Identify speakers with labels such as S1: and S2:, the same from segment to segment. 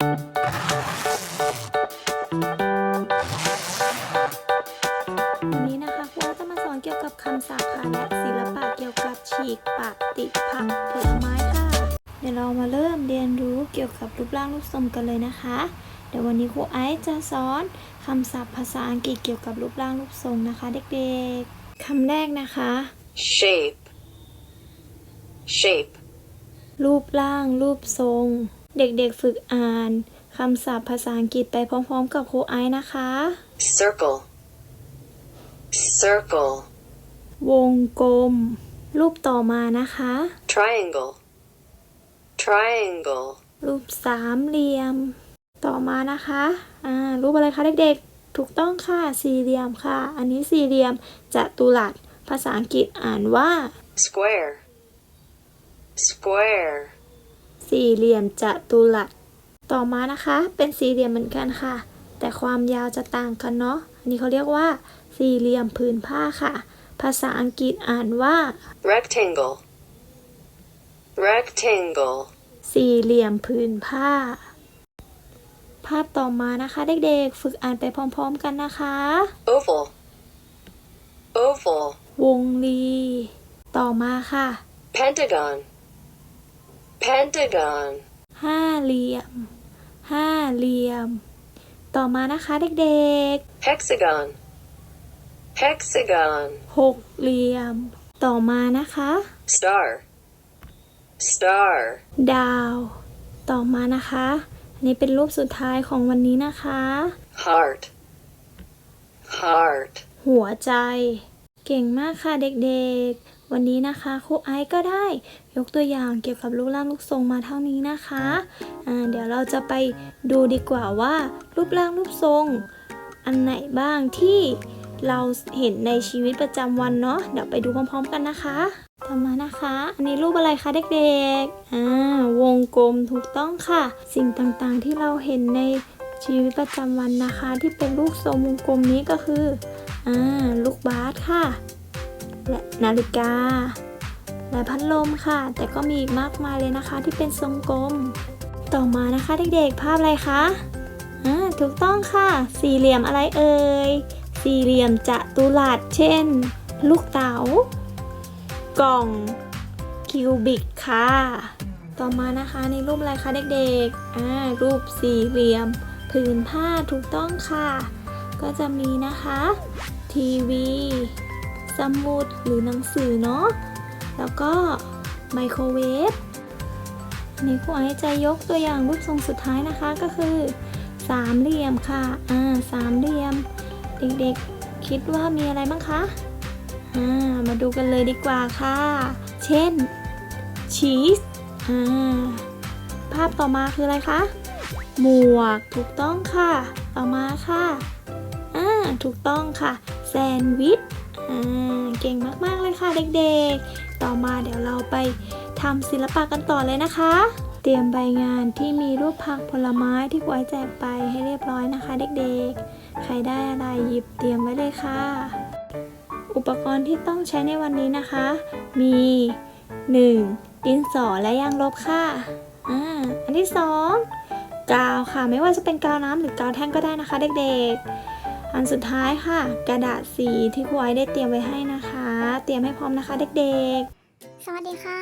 S1: วันนี้นะคะครูจะมาสอนเกี่ยวกับคำศัพท์ค่ะและศิลปะเกี่ยวกับฉีกปฏิผักผลไม้ค่ะ เดี๋ยวเรามาเริ่มเรียนรู้เกี่ยวกับรูปร่างรูปทรงกันเลยนะคะ เดี๋ยววันนี้ครูไอซ์จะสอนคำศัพท์ภาษาอังกฤษเกี่ยวกับรูปร่างรูปทรงนะคะ เด็กๆคำแรกนะคะ
S2: shape shape
S1: รูปร่างรูปทรง เด็กๆฝึกอ่านคำศัพท์ภาษาอังกฤษไปพร้อมๆ กับครูไอซ์นะคะ
S2: circle circle
S1: วงกลม รูปต่อมานะคะ
S2: triangle triangle
S1: รูปสามเหลี่ยม ต่อมานะคะ อ่า รูปอะไรคะเด็กๆ ถูกต้องค่ะ สี่เหลี่ยมค่ะ อันนี้สี่เหลี่ยมจัตุรัส ภาษาอังกฤษอ่านว่า
S2: square square
S1: สี่เหลี่ยมจัตุรัส ต่อมานะคะ เป็นสี่เหลี่ยมเหมือนกันค่ะ แต่ความยาวจะต่างกันเนาะ อันนี้เขาเรียกว่า สี่เหลี่ยมผืนผ้าค่ะ ภาษาอังกฤษอ่านว่า
S2: rectangle rectangle
S1: สี่เหลี่ยมผืนผ้า ภาพต่อมานะคะเด็กๆ ฝึกอ่านไปพร้อมๆกันนะคะ
S2: oval oval
S1: วงรี ต่อมาค่ะ
S2: pentagon pentagon
S1: ห้าเหลี่ยม ห้าเหลี่ยม ต่อมานะคะเด็ก
S2: hexagon hexagon
S1: ๆหกเหลี่ยม ต่อมานะคะ
S2: star star
S1: ดาว ต่อมานะคะอันนี้เป็นรูปสุดท้ายของวันนี้นะคะ
S2: heart heart
S1: หัวใจ เก่งมากค่ะเด็กๆ วันนี้นะคะครูไอซ์ก็ได้ยกตัวอย่างเกี่ยวกับรูปร่างรูปทรงมาเท่านี้นะคะอ่าเดี๋ยวเราจะไปดูดีกว่าว่า รูปร่างรูปทรง อันไหนบ้างที่เราเห็นในชีวิตประจำวันเนาะเดี๋ยวไปดูพร้อมๆกันนะคะต่อมานะคะ อันนี้รูปอะไรคะเด็กๆอ่าวงกลมถูกต้องค่ะ สิ่งต่างๆที่เราเห็นในชีวิตประจำวันนะคะ ที่เป็นรูปทรงวงกลมนี้ก็คืออ่าลูกบาสค่ะ นาฬิกา และพัดลมค่ะ แต่ก็มีอีกมากมายเลยนะคะ ที่เป็นทรงกลม ต่อมานะคะเด็กๆ ภาพอะไรคะอ่าถูกต้องค่ะ สี่เหลี่ยมอะไรเอ่ย สี่เหลี่ยมจัตุรัสเช่น ลูกเต๋ากล่องคิวบิกค่ะ ต่อมานะคะในรูปอะไรคะเด็กๆอ่ารูปสี่เหลี่ยมผืนผ้าถูกต้องค่ะ ก็จะมีนะคะ ทีวี สมุดหรือหนังสือเนาะ แล้วก็ไมโครเวฟนนี้ครูไอจะยกตัวอย่างรูปทรงสุดท้ายนะคะก็คือ สามเหลี่ยมค่ะ อ่าสามเหลี่ยม เด็กๆคิดว่ามีอะไรบ้างคะ อ่ามาดูกันเลยดีกว่าค่ะ เช่นชีส อ่าภาพต่อมาคืออะไรคะ หมวกถูกต้องค่ะ ต่อมาค่ะ อ่าถูกต้องค่ะ แซนด์วิช เก่งมากๆเลยค่ะเด็กๆ ต่อมาเดี๋ยวเราไปทำศิลปะกันต่อเลยนะคะ เตรียมใบงานที่มีรูปผักผลไม้ที่ไว้แจกไปให้เรียบร้อยนะคะ เด็กๆ ใครได้อะไรหยิบเตรียมไว้เลยค่ะ อุปกรณ์ที่ต้องใช้ในวันนี้นะคะ มี 1. ดินสอและยางลบค่ะอ่าอันที่ 2 กาวค่ะ ไม่ว่าจะเป็นกาวน้ำหรือกาวแท่งก็ได้นะคะ เด็กๆ อันสุดท้ายค่ะ กระดาษสีที่ครูไว้ได้เตรียมไว้ให้นะคะ เตรียมให้พร้อมนะคะเด็กๆ
S3: สวัสดีค่ะ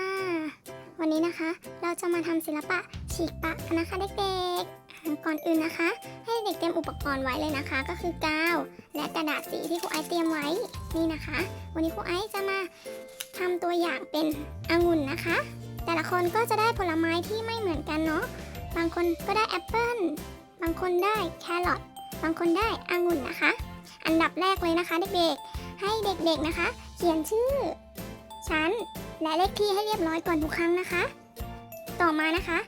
S3: วันนี้นะคะเราจะมาทำศิลปะฉีกปะกันนะคะเด็กๆ ก่อนอื่นนะคะ ให้เด็กเตรียมอุปกรณ์ไว้เลยนะคะ ก็คือกาวและกระดาษสีที่ครูไอซ์เตรียมไว้นี่นะคะ วันนี้ครูไอซ์จะมาทำตัวอย่างเป็นองุ่นนะคะ แต่ละคนก็จะได้ผลไม้ที่ไม่เหมือนกันเนาะบางคนก็ได้แอปเปิ้ลบางคนได้แครอท บางคนได้องุ่นนะคะ อันดับแรกเลยนะคะเด็กๆ ให้เด็กๆนะคะ เขียนชื่อ ชั้น และเลขที่ให้เรียบร้อยก่อนทุกครั้งนะคะ ต่อมานะคะ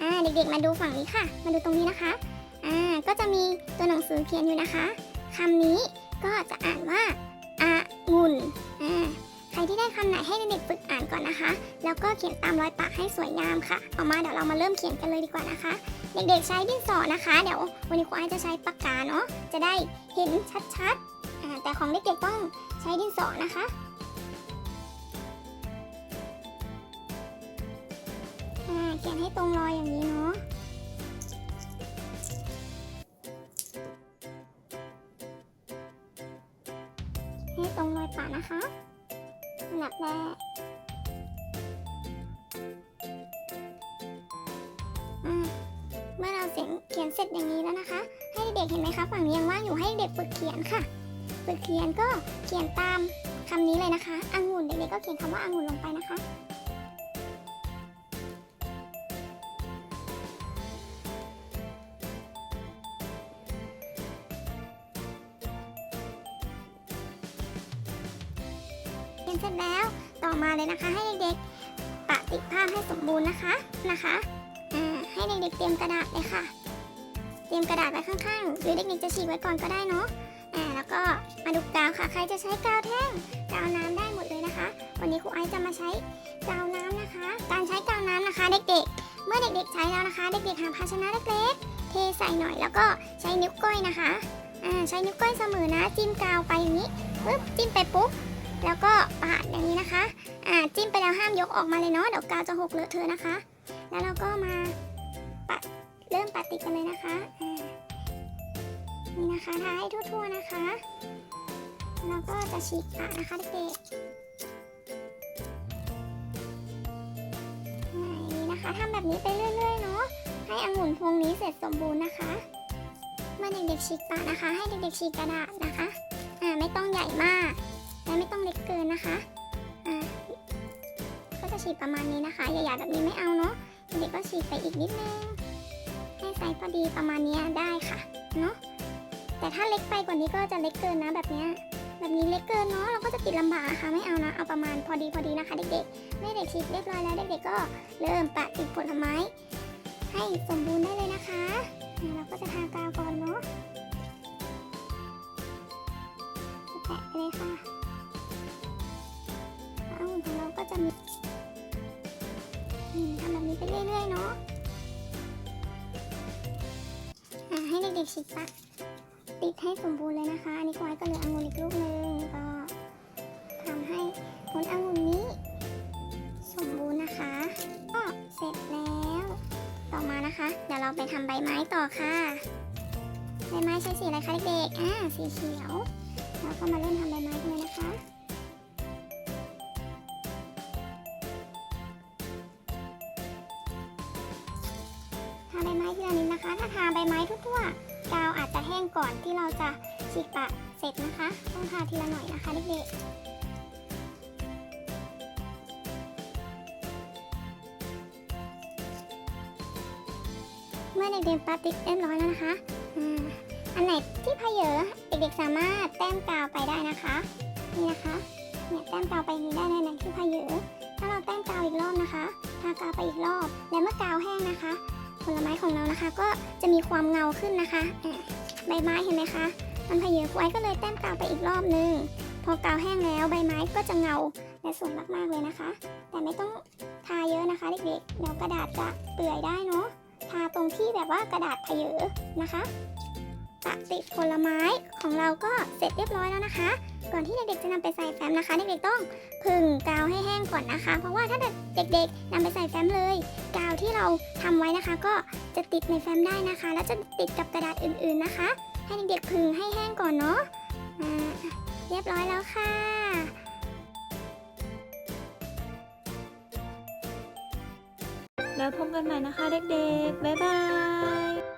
S3: อ่าเด็กๆมาดูฝั่งนี้ค่ะ มาดูตรงนี้นะคะอ่าก็จะมีตัวหนังสือเขียนอยู่นะคะคำนี้ก็จะอ่านว่าอางุ่นอ่าใครที่ได้คำไหนให้เด็กๆฝึกอ่านก่อนนะคะ แล้วก็เขียนตามรอยปากให้สวยงามค่ะต่อมาเดี๋ยวเรามาเริ่มเขียนกันเลยดีกว่านะคะ เด็กๆใช้ดินสอนะคะ เดี๋ยววันนี้ครูไอจะใช้ปากกาเนาะจะได้เห็นชัดๆแต่ของเด็กๆต้องใช้ดินสอนะคะเขียนให้ตรงรอยอย่างนี้เนาะให้ตรงรอยปากนะคะหนับแรก ขียนเสร็จอย่างนี้แล้วนะคะ ให้เด็กๆเห็นไหมคะ ฝั่งนี้ยังว่างอยู่ให้เด็กฝึกเขียนค่ะ ฝึกเขียนก็เขียนตามคำนี้เลยนะคะองุ่นเด็กๆก็เขียนคำว่าองุ่นลงไปนะคะเขียนเสร็จแล้วต่อมาเลยนะคะ ให้เด็กๆปะติดภาพให้สมบูรณ์นะคะนะคะให้เด็กๆเตรียมกระดาษเลยค่ะ เตรียมกระดาษไว้ข้างๆ หรือเด็กๆจะฉีกไว้ก่อนก็ได้เนาะอ่าแล้วก็มาดูกาวค่ะ ใครจะใช้กาวแท่งกาวน้ำได้หมดเลยนะคะ วันนี้ครูไอซ์จะมาใช้กาวน้ำนะคะ การใช้กาวน้ำนะคะ เด็กๆ เมื่อเด็กๆใช้แล้วนะคะ เด็กๆหาภาชนะเล็กๆ เทใส่หน่อยแล้วก็ใช้นิ้วก้อยนะคะอ่าใช้นิ้วก้อยเสมอนะจิ้มกาวไปอย่างนี้ปึ๊บจิ้มไปปุ๊บแล้วก็ปาดอย่างนี้นะคะอ่าจิ้มไปแล้วห้ามยกออกมาเลยเนาะเดี๋ยวกาวจะหกเลอะเทอะนะคะ แล้วเราก็มาปัด เริ่มปัดติดกันเลยนะคะอ่านี่นะคะทาให้ทั่วๆนะคะ แล้วก็จะฉีกปากนะคะเด็กๆนี้นะคะทำแบบนี้ไปเรื่อยๆเนาะให้องุ่นพวงนี้เสร็จสมบูรณ์นะคะเมื่อเด็กๆฉีกปากนะคะ ให้เด็กๆฉีกกระดาษนะคะอ่าไม่ต้องใหญ่มากและไม่ต้องเล็กเกินนะคะอ่าก็จะฉีกประมาณนี้นะคะใหญ่ๆแบบนี้ไม่เอาเนาะเด็กๆก็ฉีกไปอีกนิดนึง ไซส์พอดีประมาณนี้ได้ค่ะเนาะแต่ถ้าเล็กไปกว่านี้ก็จะเล็กเกินนะแบบนี้แบบนี้เล็กเกินเนาะเราก็จะติดลำบากนะคะไม่เอานะเอาประมาณพอดีพอดีนะคะเด็กๆเมื่อเด็กฉีกเรียบร้อยแล้วเด็กๆก็เริ่มปะติดผลไม้ ให้สมบูรณ์ได้เลยนะคะเราก็จะทากาวก่อนเนาะแปะไปเลยค่ะเอาของเราก็จะมีทำแบบนี้ไปเรื่อยๆเนาะ อ่าให้เด็กๆฉีกปะติดให้สมบูรณ์เลยนะคะ อันนี้ควายก็เหลือองุ่นอีกลูกหนึ่งก็ทำให้ผลองุ่นนี้ สมบูรณ์นะคะ ก็เสร็จแล้ว ต่อมานะคะ เดี๋ยวเราไปทำใบไม้ต่อค่ะ ใบไม้ใช้สีอะไรคะเด็กๆอ่าสีเขียวเราก็มาเริ่มทำใบไม้กันเลยนะคะทาใบไม้ทีละนิดนะคะ ถ้าทาใบไม้ทั่วๆ แห้งก่อนที่เราจะฉีกปะเสร็จนะคะ ต้องทาทีละหน่อยนะคะเด็กๆเมื่อเด็กๆปาติดเรียบร้อยแล้วนะคะอันไหนที่เพเยอะเด็กๆสามารถแต้มกาวไปได้นะคะ นี่นะคะเนี่ยแต้มกาวไปนี้ได้ในนั้นคือเพเยอะถ้าเราแต้มกาวอีกรอบนะคะทากาวไปอีกรอบ และเมื่อกาวแห้งนะคะ ผลไม้ของเรานะคะ ก็จะมีความเงาขึ้นนะคะอะ ใบไม้เห็นไหมคะมันเพเยอะไว้ก็เลยแต้มกาวไปอีกรอบนึงพอกาวแห้งแล้วใบไม้ก็จะเงาและสวยมากๆเลยนะคะ แต่ไม่ต้องทาเยอะนะคะเด็กๆเดี๋ยวกระดาษจะเปื่อยได้เนาะทาตรงที่แบบว่ากระดาษเพเยอะนะคะ ปะติดผลไม้ของเราก็เสร็จเรียบร้อยแล้วนะคะ ก่อนที่เด็กๆจะนำไปใส่แฟ้มนะคะเด็กๆต้องผึ่งกาวให้แห้งก่อนนะคะ เพราะว่าถ้าเด็กๆนำไปใส่แฟ้มเลย กาวที่เราทำไว้นะคะ ก็จะติดในแฟ้มได้นะคะ แล้วจะติดกับกระดาษอื่นๆนะคะ ให้เด็กๆผึ่งให้แห้งก่อนเนาะเรียบร้อยแล้วค่ะ
S1: แล้วพบกันใหม่นะคะเด็กๆ บ๊ายบาย